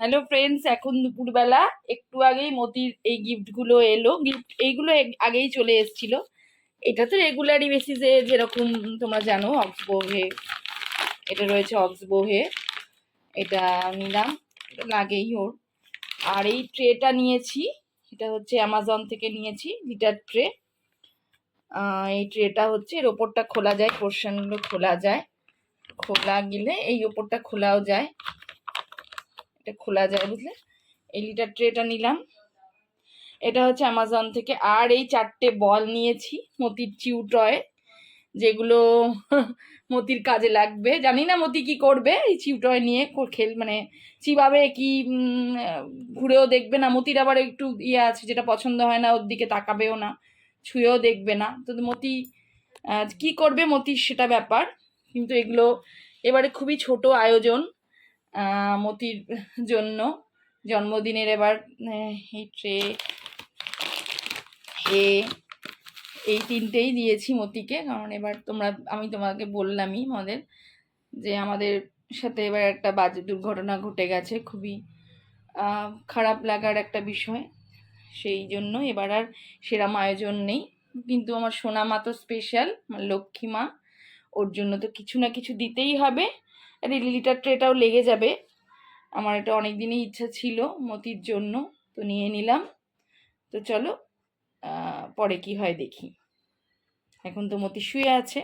Hello friends এখন দুপুরবেলা, একটু আগেই মতির এই গিফটগুলো এলো। গিফট এইগুলো আগেই চলে এসেছিল। এটা তো রেগুলারই বেসিসে যেরকম তোমরা জানো, অক্সবোহে। এটা রয়েছে অক্সবোহে। এটা নিলাম। লাগেই ওর। আর এই ট্রেটা নিয়েছি। এটা হচ্ছে অ্যামাজন থেকে নিয়েছি লিটার ট্রে এই ট্রেটা হচ্ছে, এর ওপরটা খোলা যায় পোর্শনগুলো খোলা যায়। খোলা গেলে এই ওপরটা খোলাও যায়। এটা খোলা যায় বুঝলে? এই লিটার ট্রেটা নিলাম। এটা হচ্ছে অ্যামাজন থেকে। আর এই চারটে বল নিয়েছি, মতির চিউটয় যেগুলো মতির কাজে লাগবে। জানি না মতি কি করবে এই চিউটয় নিয়ে খেল মানে চিবাবে কি ঘুরেও দেখবে না। মতির আবার একটু ইয়ে আছে, যেটা পছন্দ হয় না, ওর দিকে তাকাবেও না, ছুঁয়েও দেখবে না। তো মতি কি করবে মতির সেটা ব্যাপার। কিন্তু এগুলো এবারে খুবই ছোট আয়োজন। মতির জন্য জন্মদিনের এবার এই ট্রে, এ, এই তিনটেই দিয়েছি মতিকে। কারণ এবার তোমরা, আমি তোমাকে বললামই আমাদের যে আমাদের সাথে এবার একটা বাজে, দুর্ঘটনা ঘটে গেছে। খুবই খারাপ লাগার একটা বিষয়। সেই জন্য এবার আর সেরাম আয়োজন নেই। কিন্তু আমার সোনা মা তো স্পেশাল লক্ষ্মী মা। ওর জন্য তো কিছু না কিছু দিতেই হবে। আর এই লিলিটার ট্রেটাও লেগে যাবে। আমার এটা অনেক দিনই ইচ্ছা ছিল মতির জন্য, তো নিয়ে নিলাম। তো চলো পরে কি হয় দেখি। এখন তো মতি শুয়ে আছে।